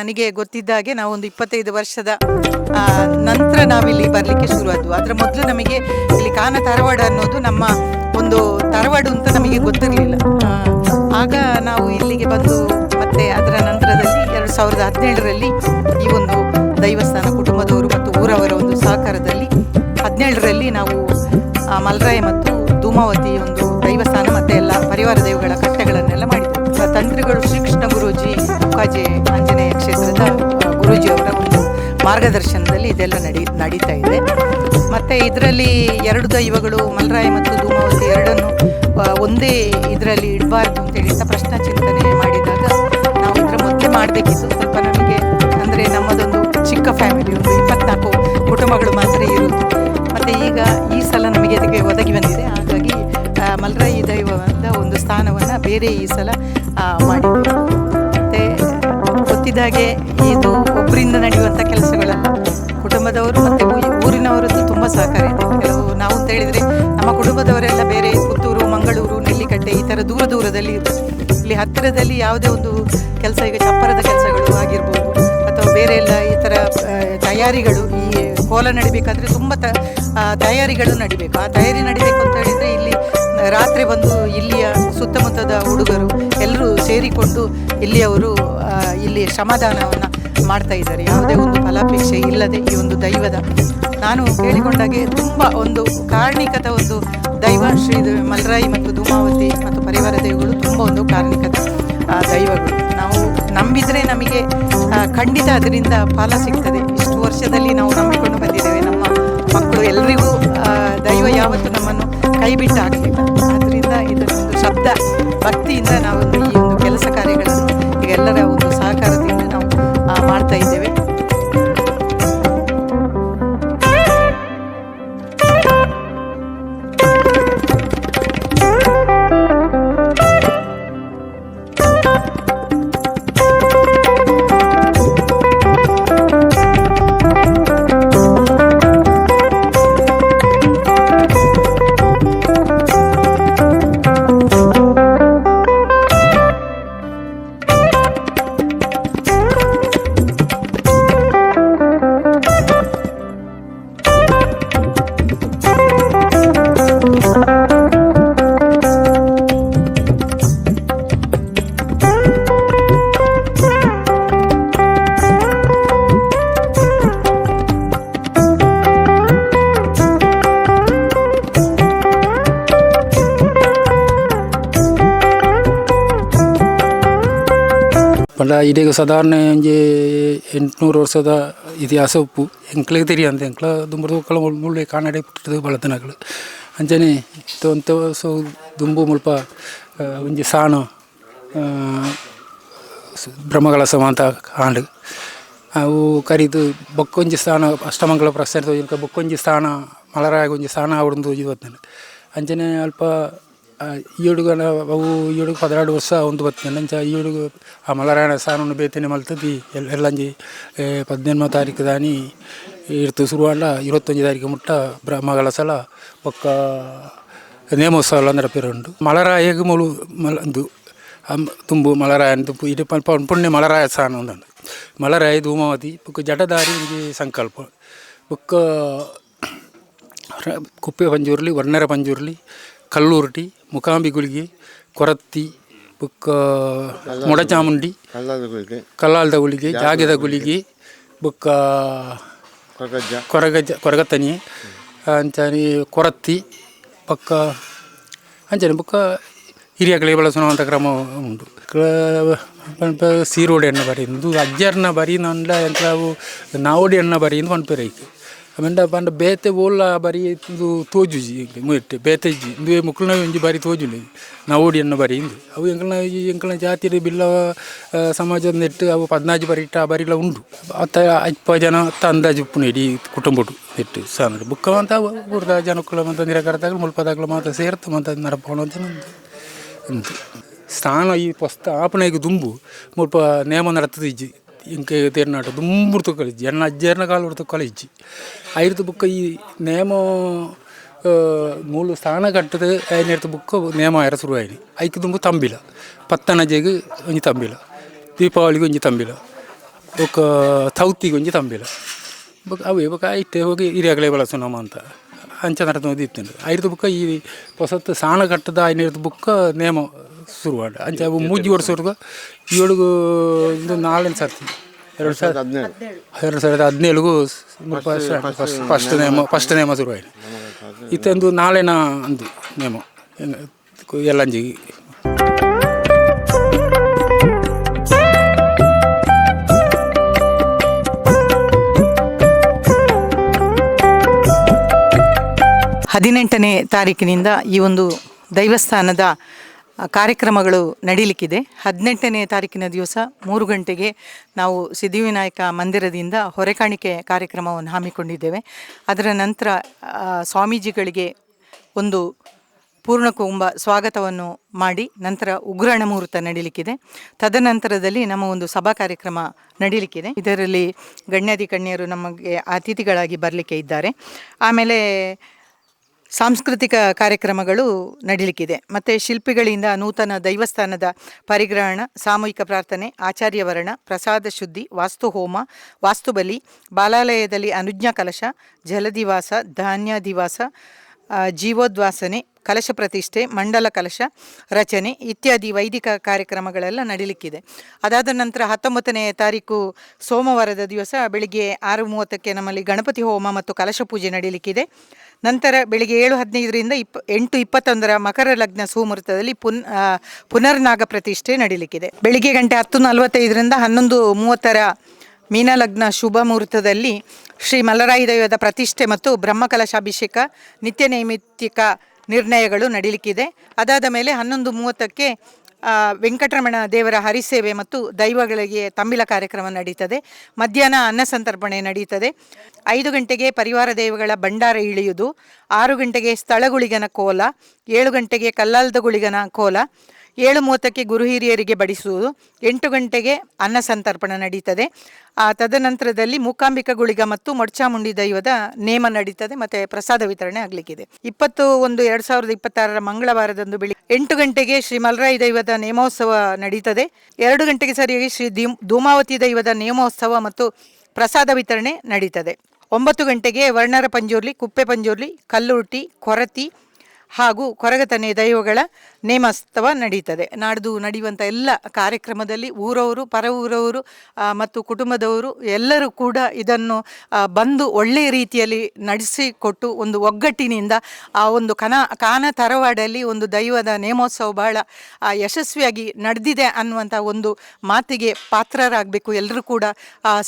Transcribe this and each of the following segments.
ನನಗೆ ಗೊತ್ತಿದ್ದಾಗೆ ನಾವು ಒಂದು ಇಪ್ಪತ್ತೈದು ವರ್ಷದ ನಂತರ ನಾವಿಲ್ಲಿ ಬರಲಿಕ್ಕೆ ಶುರುವಾದ್ವು ಅದರ ಮೊದಲು ನಮಗೆ ಇಲ್ಲಿ ಕಾನ ತರವಾಡ ಅನ್ನೋದು ನಮ್ಮ ಒಂದು ತರವಾಡು ಅಂತ ನಮಗೆ ಗೊತ್ತಿರಲಿಲ್ಲ. ಆಗ ನಾವು ಇಲ್ಲಿಗೆ ಬಂದು ಮತ್ತೆ ಅದರ ನಂತರದಲ್ಲಿ ಎರಡು ಸಾವಿರದ ಹದಿನೇಳರಲ್ಲಿ ಈ ಒಂದು ದೈವಸ್ಥಾನ, ಕುಟುಂಬದವರು ಮತ್ತು ಊರವರ ಒಂದು ಸಹಕಾರದಲ್ಲಿ ಹದಿನೇಳರಲ್ಲಿ ನಾವು ಮಲ್ರಾಯ ಮತ್ತು ಧೂಮಾವತಿ ಒಂದು ದೈವಸ್ಥಾನ ಮತ್ತೆ ಎಲ್ಲ ಪರಿವಾರ ದೈವಗಳ ಕಟ್ಟೆಗಳನ್ನೆಲ್ಲ ಮಾಡಿದ್ವಿ. ತಂತ್ರಿಗಳು ಮುಖಾಜೆ ಆಂಜನೇಯ ಕ್ಷೇತ್ರದ ಗುರೂಜಿಯವರ ಒಂದು ಮಾರ್ಗದರ್ಶನದಲ್ಲಿ ಇದೆಲ್ಲ ನಡಿ ನಡೀತಾ ಇದೆ. ಮತ್ತೆ ಇದರಲ್ಲಿ ಎರಡು ದೈವಗಳು ಮಲ್ರಾಯ ಮತ್ತು ಧೂಮಾವತಿ ಎರಡನ್ನು ಒಂದೇ ಇದರಲ್ಲಿ ಇಡಬಾರ್ದು ಅಂತೇಳಿ ಅಂತ ಪ್ರಶ್ನೆ ಚಿಂತನೆ ಮಾಡಿದಾಗ ನಾವು ಇದರ ಮೊದಲೇ ಮಾಡಬೇಕಿತ್ತು. ಸ್ವಲ್ಪ ನಮಗೆ ಅಂದರೆ ನಮ್ಮದೊಂದು ಚಿಕ್ಕ ಫ್ಯಾಮಿಲಿ ಒಂದು ಇಪ್ಪತ್ನಾಲ್ಕು ಕುಟುಂಬಗಳು ಮಾತ್ರ ಇರುವುದು. ಮತ್ತು ಈಗ ಈ ಸಲ ನಮಗೆ ಅದಕ್ಕೆ ಒದಗಿ ಬಂದಿದೆ. ಹಾಗಾಗಿ ಮಲರಾಯಿ ದೈವದ ಒಂದು ಸ್ಥಾನವನ್ನು ಬೇರೆ ಈ ಸಲ ಆ, ಮಾಡಿದ್ದೇವೆ ಹಾಗೆ ಇದು ಒಬ್ಬರಿಂದ ನಡೆಯುವಂಥ ಕೆಲಸಗಳಲ್ಲ ಕುಟುಂಬದವರು ಮತ್ತು ಊರಿನವರದ್ದು ತುಂಬ ಸಹಕಾರ ಇದೆ ಕೆಲವು ನಾವು ಅಂತ ಹೇಳಿದರೆ ನಮ್ಮ ಕುಟುಂಬದವರೆಲ್ಲ ಬೇರೆ ಪುತ್ತೂರು, ಮಂಗಳೂರು, ನೆಲ್ಲಿಕಟ್ಟೆ ಈ ಥರ ದೂರ ದೂರದಲ್ಲಿ. ಇಲ್ಲಿ ಹತ್ತಿರದಲ್ಲಿ ಯಾವುದೇ ಒಂದು ಕೆಲಸ ಈಗ ಚಪ್ಪರದ ಕೆಲಸಗಳು ಆಗಿರ್ಬೋದು ಅಥವಾ ಬೇರೆ ಎಲ್ಲ ಈ ಥರ ತಯಾರಿಗಳು ಈ ಕೋಲ ನಡಿಬೇಕಾದ್ರೆ ತುಂಬ ತಯಾರಿಗಳು ನಡಿಬೇಕು. ಆ ತಯಾರಿ ನಡಿಬೇಕು ಅಂತ ಹೇಳಿದ್ರೆ ಇಲ್ಲಿ ರಾತ್ರಿ ಬಂದು ಇಲ್ಲಿಯ ಸುತ್ತಮುತ್ತದ ಹುಡುಗರು ಎಲ್ಲರೂ ಸೇರಿಕೊಂಡು ಇಲ್ಲಿಯವರು ಇಲ್ಲಿ ಶ್ರಮದಾನವನ್ನು ಮಾಡ್ತಾ ಇದ್ದಾರೆ. ಯಾವುದೇ ಒಂದು ಫಲಾಪೇಕ್ಷೆ ಇಲ್ಲದೆ ಈ ಒಂದು ದೈವದ. ನಾನು ಕೇಳಿಕೊಂಡಾಗೆ ತುಂಬ ಒಂದು ಕಾರ್ಣಿಕದ ಒಂದು ದೈವ ಶ್ರೀ ಮಲ್ರಾಯಿ ಮತ್ತು ಧೂಮಾವತಿ ಮತ್ತು ಪರಿವಾರ ದೈವಗಳು ತುಂಬ ಒಂದು ಕಾರಣಿಕದ ದೈವಗಳು. ನಾವು ನಂಬಿದರೆ ನಮಗೆ ಖಂಡಿತ ಅದರಿಂದ ಫಲ ಸಿಗ್ತದೆ. ವರ್ಷದಲ್ಲಿ ನಾವು ನಂಬಿಕೊಂಡು ಬಂದಿದ್ದೇವೆ. ನಮ್ಮ ಮಕ್ಕಳು ಎಲ್ರಿಗೂ ದೈವ ಯಾವತ್ತೂ ನಮ್ಮನ್ನು ಕೈ ಬಿಟ್ಟು ಹಾಕಲಿಲ್ಲ ಇದರ ಒಂದು ಶಬ್ದ ಭಕ್ತಿಯಿಂದ ನಾವೊಂದು ಈ ಪಂಡ ಇದೀಗ ಸಾಧಾರಣ ಒಂಜಿ ಎಂಟುನೂರು ವರ್ಷದ ಇತಿಹಾಸ ಉಪ್ಪು ಎಂಕ್ಲಿಗೆ ತಿರಿಯಂತ ಎಂಕ್ಲ ದುಂಬುದು ಕಳ ಮುಳ್ಳೆ ಕಾನಡೆ ಪುಟ್ಟದು ಬಳತನಗಳು ಅಂಚನೆ ತೊಂತ ಸೊ ದುಂಬು ಮುಲ್ಪ ಒಂಜಿ ಸಾಣ ಬ್ರಹ್ಮಗಳ ಸಮಾಂತ ಅಂತ ಕಾಂಡು ಅವು ಕರಿದು ಬೊಕ್ಕೊಂಜಿ ಸ್ಥಾನ ಅಷ್ಟಮಂಗಲ ಪ್ರಸ್ಥಾನ ಬೊಕ್ಕೊಂಜಿ ಸ್ಥಾನ ಮಲರಾಗ ಒಂಜಿ ಸ್ಥಾನ ಅವಡೊಂದು ತೋಜಿ ಬರ್ತೇನೆ ಅಂಚನೆ ಅಲ್ಪ ಆ, ಹುಡುಗ ಅವು ಈಡುಗ ಪದಿನಾಡು ವರ್ಷ ಒಂದು ಬರ್ತೇನೆ ಈ ಹುಡುಗ ಆ ಮಲರಾಯಣ ಸ್ಥಾನವನ್ನು ಬೇತನೆ ಮಲ್ತದಿ ಎಲ್ಲ ಎಲ್ಲಂಜಿ ಪದ್ನೆನ್ಮ ತಾರೀಕು ದಾನಿ ಇರ್ತು. ಶುರುವಾಂಡ ಇರುವತ್ತೊಂದು ತಾರೀಕು ಮುಟ್ಟ ಬ್ರಹ್ಮಗಳ ಸಲ ಪಕ್ಕ ನೇಮೋತ್ಸವ ಅಂದ್ರೆ ಪೇರುಂಡು ಮಲರಾಯಗ ಮುಳು ಮಲ ಅಂದು ಅಮ್- ತುಂಬು ಮಲರಾಯನ ತುಂಬು. ಇದು ಪುಣ್ಯ ಮಲರಾಯ ಸ್ಥಾನ ಒಂದುಂಡು ಮಲರಾಯ ಧೂಮಾವತಿ ಬುಕ್ಕ ಜಟದಾರಿ ಸಂಕಲ್ಪ. ಬುಕ್ಕ ಕುಪ್ಪೆ ಪಂಜುರ್ಲಿ ವರ್ಣರ ಪಂಜೂರ್ಲಿ ಕಲ್ಲೂರ್ಟಿ ಮುಕಾಂಬಿಗುಳಿಗೆ ಕೊರತ್ತಿ ಬುಕ್ಕ ಮೊಡಚಾಮುಂಡಿ ಕಲ್ಲಾಲ್ದ ಗುಳಿಗೆ ಜಾಗದ ಗುಳಿಗೆ ಬುಕ್ಕ ಕೊರಗಜ್ಜ. ಕೊರಗತ್ತನಿ ಅಂಚನಿ ಕೊರತ್ತಿ ಪಕ್ಕ ಅಂಚನೆ ಬುಕ್ಕ ಹಿರಿಯಗಳಿಗೆ ಬಳಸುವಂಥ ಕ್ರಮ ಉಂಟು. ಸೀರೋಡೆ ಎಣ್ಣೆ ಬರೀಂದು ಅಜ್ಜರ್ನ ಬರೀನಂಡ ನಾವು ನಾವೋಡಿ ಎಣ್ಣೆ ಬರೀಂದು ಆಮೇಲೆ ಪಂಡ ಬೇತೆ ಓಲ್ಲ ಬರಿ ಇದು ತೋಜುಜಿ ಮುಟ್ಟೆ ಬೇತೆಜಿ ಇಂದು ಮುಕ್ಕಳನ ಒಂಜಿ ಬಾರಿ ತೋಜುಲೆ ನಾವೋಡಿ ಎಣ್ಣೆ ಬರೀಂದು ಅವು ಎಂಕಲ್ನ ಈ ಎಂಕಲ್ನ ಜಾತಿಯ ಬಿಲ್ಲ ಸಮಾಜದ ನೆಟ್ಟು ಅವು ಪದ್ನಾಜು ಬರಿ ಇಟ್ಟ ಬರಿಲ ಉಂಡು ಅತ್ತ ಅಪ್ಪ ಜನ ಅತ್ತ ಅಂದಾಜು ಉಪ್ಪು ಇಡೀ ಕುಟುಂಬಡು ನೆಟ್ಟು ಸಾಂದ್ರೆ ಬುಕ್ಕ ಅಂತ ಊರ್ದ ಜನಕ್ಕಳ ಮಂತ ನಿರಕರದಾಗಲು ಮುಲ್ಪದಾಗಲು ಮಾತ್ರ ಸೇರ್ತು ಮಂತ ನರಪೋಣ ಅಂತ ನಂದು ಸ್ಥಾನ ಈ ಪೊಸ್ತ ಆಪಣೆಗೆ ದುಂಬು ಮುಲ್ಪ ನೇಮ ನಡತದ ಇಜ್ಜಿ ಇಂಕೆ ತೇರ್ನಾಟ ದುಂಬುರ್ತು కలిసి ಅಜ್ಜರ್ನ ಕಾಲು ಹೊಡ್ತು ಕಳಿಜ್ಜಿ ಐರ್ತು ಬುಕ್ಕ ಈ ನೇಮ ಮೂಲು ಸ್ಥಾನ ಕಟ್ಟದ ಐನೇರ್ತು ಬುಕ್ಕ ನೇಮ ಆಯ್ರ ಶುರು ಆಯ್ನಿ ಐಕ್ ದುಂಬು ತಂಬಿಲ ಪತ್ತನಜೆಗೆ ಒಂಜಿ ತಂಬಿಲ ದೀಪಾವಳಿಗೆ ಒಂಜಿ ತಂಬಿಲ ఒక ತೌತಿಗೆ ಒಂಜಿ ತಂಬಿಲ ಬೊಕ ಅವೇ ಬೊಕ ಐಟೆ ಹೋಗಿ ಹಿರಿಯಾಗಲೇ ಬಳಸೋಣಮ್ಮ ಅಂತ ಅಂಚ ನಡ್ದು ಇತ್ತೇನೆ ಐದು ಬುಕ್ಕ ಈ ಹೊಸತ್ತು ಸಾಣ ಕಟ್ಟದ ಐನೈದು ಬುಕ್ಕ ನೇಮ ಶುರುವಾಡ ಅಂಚೆ ಅವು ಮೂಜಿ ವರ್ಷವರೆಗೂ ಏಳುಗು ಇದು ನಾಲ್ಕು ಸರ್ತಿ. ಎರಡು ಸಾವಿರದ ಹದಿನೇಳು ಎರಡು ಸಾವಿರದ ಹದಿನೇಳಿಗೂ ಫಸ್ಟ್ ಫಸ್ಟ್ ನೇಮ. ಫಸ್ಟ್ ನೇಮ ಶುರುವಾಯಿತು. ಇತ್ತೊಂದು ನಾಳೆನ ಅಂದು ನೇಮ. ಎಲ್ಲಂಜಿ ಹದಿನೆಂಟನೇ ತಾರೀಕಿನಿಂದ ಈ ಒಂದು ದೈವಸ್ಥಾನದ ಕಾರ್ಯಕ್ರಮಗಳು ನಡೀಲಿಕ್ಕಿದೆ. ಹದಿನೆಂಟನೇ ತಾರೀಕಿನ ದಿವಸ ಮೂರು ಗಂಟೆಗೆ ನಾವು ಸಿದ್ಧಿವಿನಾಯಕ ಮಂದಿರದಿಂದ ಹೊರೆಕಾಣಿಕೆ ಕಾರ್ಯಕ್ರಮವನ್ನು ಹಮ್ಮಿಕೊಂಡಿದ್ದೇವೆ. ಅದರ ನಂತರ ಸ್ವಾಮೀಜಿಗಳಿಗೆ ಒಂದು ಪೂರ್ಣಕುಂಭ ಸ್ವಾಗತವನ್ನು ಮಾಡಿ ನಂತರ ಉಗ್ರಾಣ ಮುಹೂರ್ತ ನಡೀಲಿಕ್ಕಿದೆ. ತದನಂತರದಲ್ಲಿ ನಮ್ಮ ಒಂದು ಸಭಾ ಕಾರ್ಯಕ್ರಮ ನಡೀಲಿಕ್ಕಿದೆ. ಇದರಲ್ಲಿ ಗಣ್ಯಾಧಿಕಣ್ಯರು ನಮಗೆ ಅತಿಥಿಗಳಾಗಿ ಬರಲಿಕ್ಕೆ ಇದ್ದಾರೆ. ಆಮೇಲೆ ಸಾಂಸ್ಕೃತಿಕ ಕಾರ್ಯಕ್ರಮಗಳು ನಡೀಲಿಕ್ಕಿದೆ. ಮತ್ತು ಶಿಲ್ಪಿಗಳಿಂದ ನೂತನ ದೈವಸ್ಥಾನದ ಪರಿಗ್ರಹಣ, ಸಾಮೂಹಿಕ ಪ್ರಾರ್ಥನೆ, ಆಚಾರ್ಯವರಣ, ಪ್ರಸಾದ ಶುದ್ಧಿ ವಾಸ್ತು ಹೋಮ ವಾಸ್ತುಬಲಿ, ಬಾಲಾಲಯದಲ್ಲಿ ಅನುಜ್ಞಾ ಕಲಶ ಜಲದಿವಾಸ ಧಾನ್ಯಾದಿವಾಸ ಜೀವೋದ್ವಾಸನೆ, ಕಲಶ ಪ್ರತಿಷ್ಠೆ, ಮಂಡಲ ಕಲಶ, ರಚನೆ ಇತ್ಯಾದಿ ವೈದಿಕ ಕಾರ್ಯಕ್ರಮಗಳೆಲ್ಲ ನಡೀಲಿಕ್ಕಿದೆ. ಅದಾದ ನಂತರ ಹತ್ತೊಂಬತ್ತನೇ ತಾರೀಕು ಸೋಮವಾರದ ದಿವಸ ಬೆಳಿಗ್ಗೆ ಆರು ಮೂವತ್ತಕ್ಕೆ ನಮ್ಮಲ್ಲಿ ಗಣಪತಿ ಹೋಮ ಮತ್ತು ಕಲಶ ಪೂಜೆ ನಡೀಲಿಕ್ಕಿದೆ. ನಂತರ ಬೆಳಿಗ್ಗೆ ಏಳು ಹದಿನೈದರಿಂದ ಇಪ್ಪ, ಎಂಟು ಇಪ್ಪತ್ತೊಂದರ ಮಕರ ಲಗ್ನ ಸುಮುಹೂರ್ತದಲ್ಲಿ ಪುನ್ ಪುನರ್ನಾಗ ಪ್ರತಿಷ್ಠೆ ನಡೀಲಿಕ್ಕಿದೆ. ಬೆಳಿಗ್ಗೆ ಗಂಟೆ ಹತ್ತು ನಲವತ್ತೈದರಿಂದ ಹನ್ನೊಂದು ಮೂವತ್ತರ ಮೀನಲಗ್ನ ಶುಭ ಮುಹೂರ್ತದಲ್ಲಿ ಶ್ರೀ ಮಲ್ಲರಾಯಿ ದೈವದ ಪ್ರತಿಷ್ಠೆ ಮತ್ತು ಬ್ರಹ್ಮಕಲಶಾಭಿಷೇಕ, ನಿತ್ಯ ನೈಮಿತ್ತಿಕ ನಿರ್ಣಯಗಳು ನಡೀಲಿಕ್ಕಿದೆ. ಅದಾದ ಮೇಲೆ ಹನ್ನೊಂದು ಮೂವತ್ತಕ್ಕೆ ವೆಂಕಟರಮಣ ದೇವರ ಹರಿಸೇವೆ ಮತ್ತು ದೈವಗಳಿಗೆ ತಂಬಿಲ ಕಾರ್ಯಕ್ರಮ ನಡೀತದೆ. ಮಧ್ಯಾಹ್ನ ಅನ್ನ ಸಂತರ್ಪಣೆ ನಡೀತದೆ. ಐದು ಗಂಟೆಗೆ ಪರಿವಾರ ದೇವಗಳ ಭಂಡಾರ ಇಳಿಯುವುದು. ಆರು ಗಂಟೆಗೆ ಸ್ಥಳಗುಳಿಗನ ಕೋಲ. ಏಳು ಗಂಟೆಗೆ ಕಲ್ಲಾಲ್ದ ಗುಳಿಗನ ಕೋಲ. ಏಳು ಮೂವತ್ತಕ್ಕೆ ಗುರು ಹಿರಿಯರಿಗೆ ಬಡಿಸುವುದು. ಎಂಟು ಗಂಟೆಗೆ ಅನ್ನ ಸಂತರ್ಪಣೆ ನಡೀತದೆ. ಆ, ತದನಂತರದಲ್ಲಿ ಮೂಕಾಂಬಿಕಾ ಗುಳಿಗ ಮತ್ತು ಮೊಡ್ಚಾಮುಂಡಿ ದೈವದ ನೇಮ ನಡೀತದೆ. ಮತ್ತೆ ಪ್ರಸಾದ ವಿತರಣೆ ಆಗಲಿಕ್ಕಿದೆ. ಇಪ್ಪತ್ತು ಒಂದು ಎರಡು ಸಾವಿರದ ಇಪ್ಪತ್ತಾರರ ಮಂಗಳವಾರದಂದು ಬೆಳಿಗ್ಗೆ ಎಂಟು ಗಂಟೆಗೆ ಶ್ರೀ ಮಲ್ರಾಯಿ ದೈವದ ನೇಮೋತ್ಸವ ನಡೀತದೆ. ಎರಡು ಗಂಟೆಗೆ ಸರಿಯಾಗಿ ಶ್ರೀ ಧೀಮ್, ಧೂಮಾವತಿ ದೈವದ ನೇಮೋತ್ಸವ ಮತ್ತು ಪ್ರಸಾದ ವಿತರಣೆ ನಡೀತದೆ. ಒಂಬತ್ತು ಗಂಟೆಗೆ ವರ್ಣರ ಪಂಜುರ್ಲಿ, ಕುಪ್ಪೆ ಪಂಜುರ್ಲಿ, ಕಲ್ಲುರ್ಟಿ, ಕೊರತಿ ಹಾಗೂ ಕೊರಗತನೆ ದೈವಗಳ ನೇಮೋತ್ಸವ ನಡೀತದೆ. ನಾಡ್ದು ನಡೆಯುವಂಥ ಎಲ್ಲ ಕಾರ್ಯಕ್ರಮದಲ್ಲಿ ಊರವರು, ಪರ ಊರವರು ಮತ್ತು ಕುಟುಂಬದವರು ಎಲ್ಲರೂ ಕೂಡ ಇದನ್ನು ಬಂದು ಒಳ್ಳೆಯ ರೀತಿಯಲ್ಲಿ ನಡೆಸಿಕೊಟ್ಟು ಒಂದು ಒಗ್ಗಟ್ಟಿನಿಂದ ಆ ಒಂದು ಕನ, ಕಾನ ತರವಾಡಲ್ಲಿ ಒಂದು ದೈವದ ನೇಮೋತ್ಸವ ಬಹಳ ಯಶಸ್ವಿಯಾಗಿ ನಡೆದಿದೆ ಅನ್ನುವಂಥ ಒಂದು ಮಾತಿಗೆ ಪಾತ್ರರಾಗಬೇಕು, ಎಲ್ಲರೂ ಕೂಡ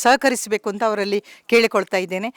ಸಹಕರಿಸಬೇಕು ಅಂತ ಅವರಲ್ಲಿ ಕೇಳಿಕೊಳ್ತಾ ಇದ್ದೇನೆ.